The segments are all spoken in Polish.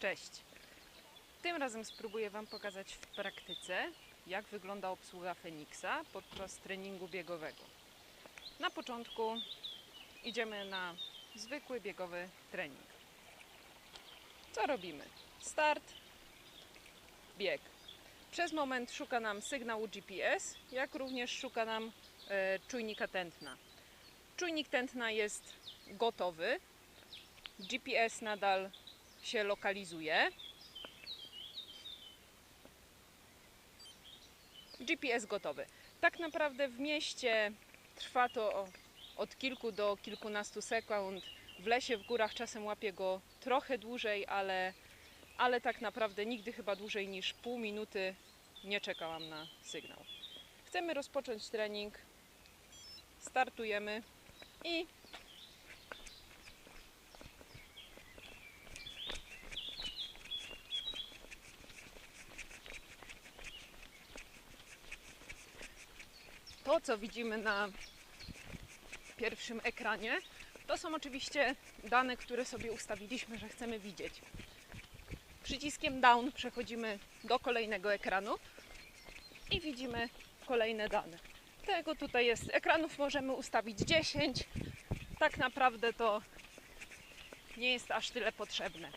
Cześć! Tym razem spróbuję Wam pokazać w praktyce, jak wygląda obsługa Feniksa podczas treningu biegowego. Na początku idziemy na zwykły biegowy trening. Co robimy? Start, bieg. Przez moment szuka nam sygnału GPS, jak również szuka nam e, czujnika tętna. Czujnik tętna jest gotowy. GPS nadal się lokalizuje. GPS gotowy. Tak naprawdę w mieście trwa to od kilku do kilkunastu sekund. W lesie, w górach czasem łapie go trochę dłużej, ale, ale tak naprawdę nigdy chyba dłużej niż pół minuty nie czekałam na sygnał. Chcemy rozpocząć trening. Startujemy i to, co widzimy na pierwszym ekranie, to są oczywiście dane, które sobie ustawiliśmy, że chcemy widzieć. Przyciskiem down przechodzimy do kolejnego ekranu i widzimy kolejne dane. Tego tutaj jest. Ekranów możemy ustawić 10. Tak naprawdę to nie jest aż tyle potrzebne.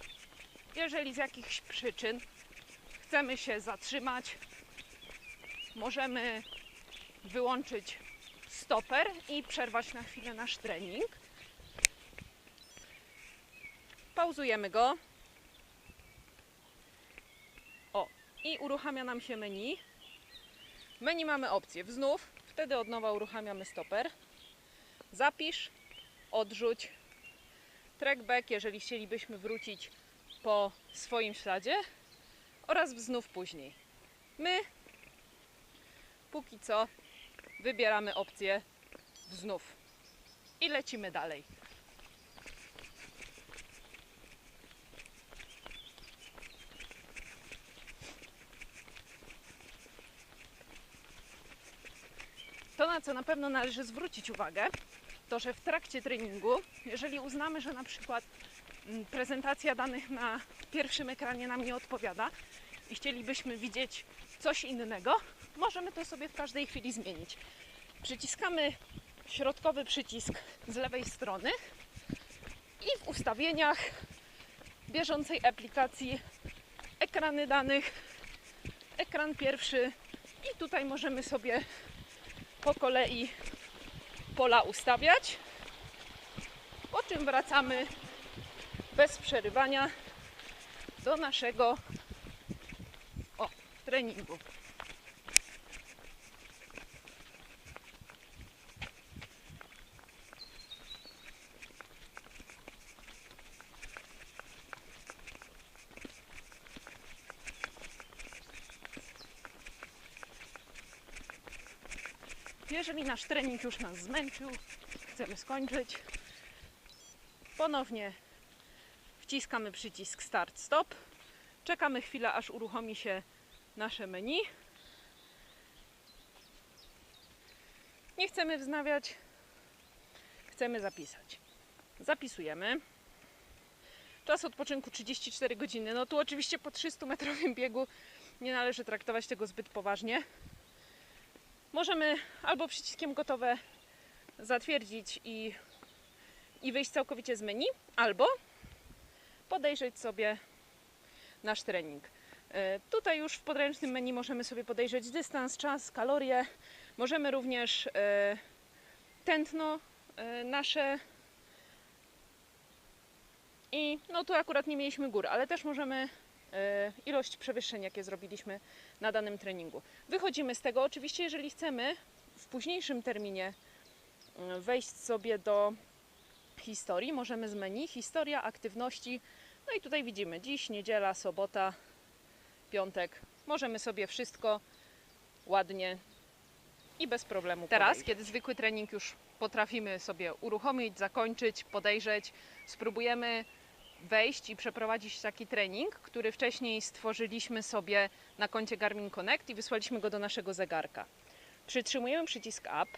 Jeżeli z jakichś przyczyn chcemy się zatrzymać, możemy wyłączyć stoper i przerwać na chwilę nasz trening. Pauzujemy go. O, i uruchamia nam się menu. Menu mamy opcję wznów, wtedy od nowa uruchamiamy stoper. Zapisz, odrzuć, trackback, jeżeli chcielibyśmy wrócić po swoim śladzie oraz wznów później. My póki co wybieramy opcję wznów i lecimy dalej. To, na co na pewno należy zwrócić uwagę, to że w trakcie treningu, jeżeli uznamy, że na przykład mm, prezentacja danych na pierwszym ekranie nam nie odpowiada i chcielibyśmy widzieć coś innego, możemy to sobie w każdej chwili zmienić. Przyciskamy środkowy przycisk z lewej strony i w ustawieniach bieżącej aplikacji ekrany danych, ekran pierwszy i tutaj możemy sobie po kolei pola ustawiać, po czym wracamy bez przerywania do naszego o, treningu. Jeżeli nasz trening już nas zmęczył, chcemy skończyć, ponownie wciskamy przycisk Start Stop. Czekamy chwilę, aż uruchomi się nasze menu. Nie chcemy wznawiać, chcemy zapisać. Zapisujemy. Czas odpoczynku 34 godziny. No tu oczywiście po 300-metrowym biegu nie należy traktować tego zbyt poważnie. Możemy albo przyciskiem gotowe zatwierdzić i, i wyjść całkowicie z menu, albo podejrzeć sobie nasz trening. E, Tutaj już w podręcznym menu możemy sobie podejrzeć dystans, czas, kalorie. Możemy również e, tętno e, nasze. I no tu akurat nie mieliśmy gór, ale też możemy ilość przewyższeń, jakie zrobiliśmy na danym treningu. Wychodzimy z tego. Oczywiście, jeżeli chcemy w późniejszym terminie e, wejść sobie do historii, możemy z menu historia aktywności. No i tutaj widzimy dziś, niedziela, sobota, piątek. Możemy sobie wszystko ładnie i bez problemu. Teraz, kiedy zwykły trening już potrafimy sobie uruchomić, zakończyć, podejrzeć, spróbujemy wejść i przeprowadzić taki trening, który wcześniej stworzyliśmy sobie na koncie Garmin Connect i wysłaliśmy go do naszego zegarka. Przytrzymujemy przycisk Up,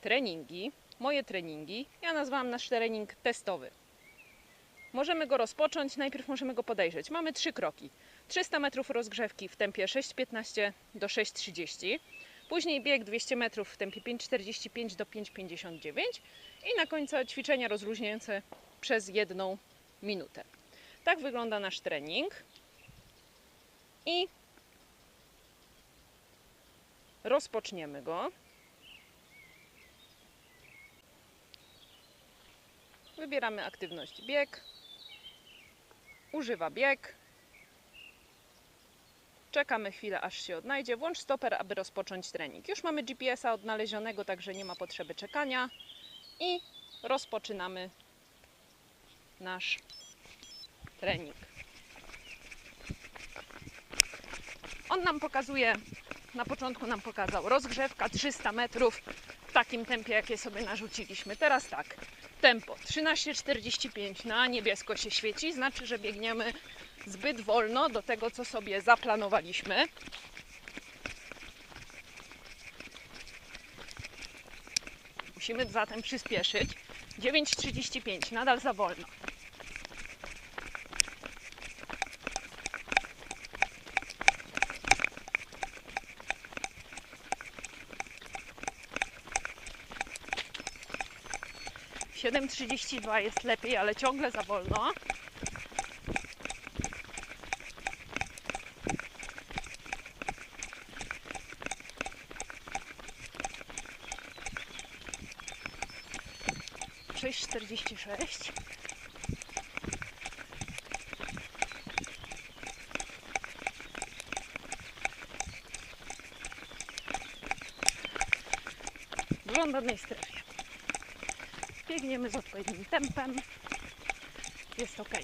treningi, moje treningi. Ja nazwałam nasz trening testowy. możemy go rozpocząć. Najpierw możemy go podejrzeć. Mamy trzy kroki. 300 metrów rozgrzewki w tempie 6,15 do 6,30. Później bieg 200 metrów w tempie 5,45 do 5,59. I na końcu ćwiczenia rozluźniające przez jedną minutę. Tak wygląda nasz trening. I rozpoczniemy go. Wybieramy aktywność bieg. Używa bieg. Czekamy chwilę, aż się odnajdzie. Włącz stoper, aby rozpocząć trening. Już mamy GPS-a odnalezionego, także nie ma potrzeby czekania. I rozpoczynamy nasz trening. On nam pokazuje, na początku nam pokazał rozgrzewka 300 metrów w takim tempie, jakie sobie narzuciliśmy. Teraz tak, tempo 13,45 na niebiesko się świeci, znaczy, że biegniemy zbyt wolno do tego, co sobie zaplanowaliśmy. Musimy zatem przyspieszyć. 9,35, nadal za wolno. Siedem trzydzieści dwa jest lepiej, ale ciągle za wolno. Sześć czterdzieści sześć. W żądanej strefie. Biegniemy z odpowiednim tempem. Jest ok.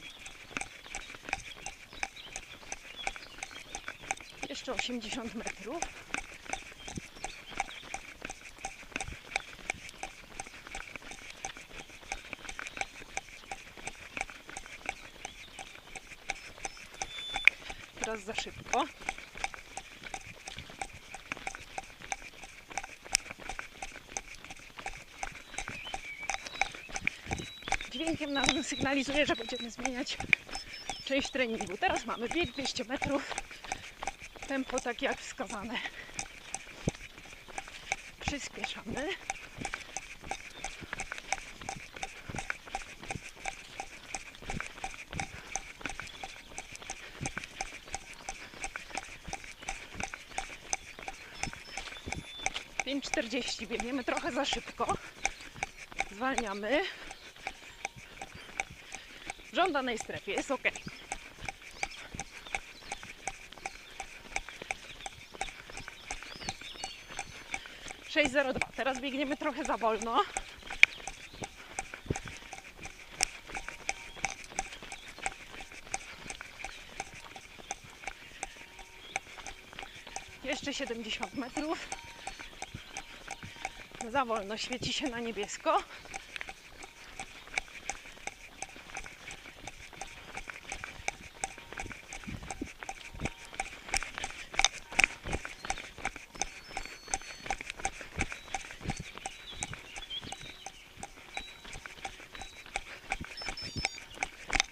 Jeszcze 80 metrów. Za szybko. dźwiękiem nam sygnalizuje, że będziemy zmieniać część treningu. Teraz mamy bieg 200 metrów, tempo takie jak wskazane. Przyspieszamy. Pięć czterdzieści biegniemy trochę za szybko. Zwalniamy w żądanej strefie. Jest ok. Sześć zero dwa. Teraz biegniemy trochę za wolno. Jeszcze 70 metrów. Za wolno, świeci się na niebiesko.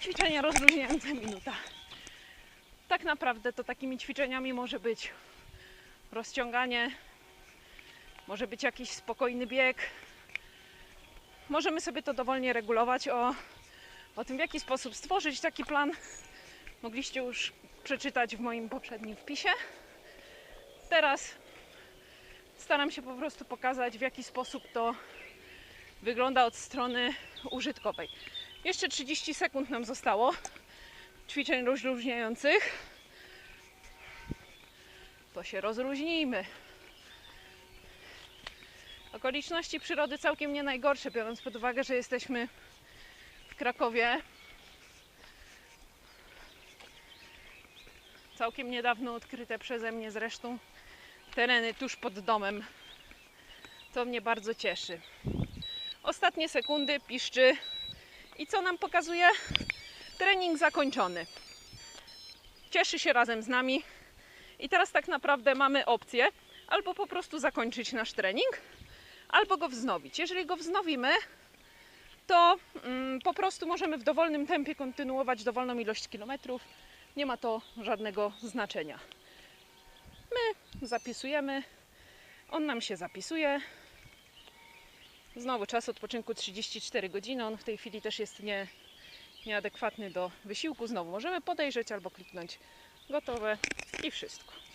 ćwiczenia rozluźniające minuta. Tak naprawdę to takimi ćwiczeniami może być rozciąganie, może być jakiś spokojny bieg. Możemy sobie to dowolnie regulować. O, o tym, w jaki sposób stworzyć taki plan, mogliście już przeczytać w moim poprzednim wpisie. Teraz staram się po prostu pokazać, w jaki sposób to wygląda od strony użytkowej. Jeszcze 30 sekund nam zostało ćwiczeń rozluźniających. To się rozluźnijmy. Okoliczności przyrody całkiem nie najgorsze, biorąc pod uwagę, że jesteśmy w Krakowie. Całkiem niedawno odkryte przeze mnie zresztą tereny tuż pod domem. To mnie bardzo cieszy. Ostatnie sekundy piszczy i co nam pokazuje? Trening zakończony. Cieszy się razem z nami. I teraz tak naprawdę mamy opcję albo po prostu zakończyć nasz trening, albo go wznowić. Jeżeli go wznowimy, to mm, po prostu możemy w dowolnym tempie kontynuować dowolną ilość kilometrów. Nie ma to żadnego znaczenia. My zapisujemy, on nam się zapisuje. Znowu czas odpoczynku 34 godziny. On w tej chwili też jest nie, nieadekwatny do wysiłku. Znowu możemy podejrzeć albo kliknąć gotowe i wszystko.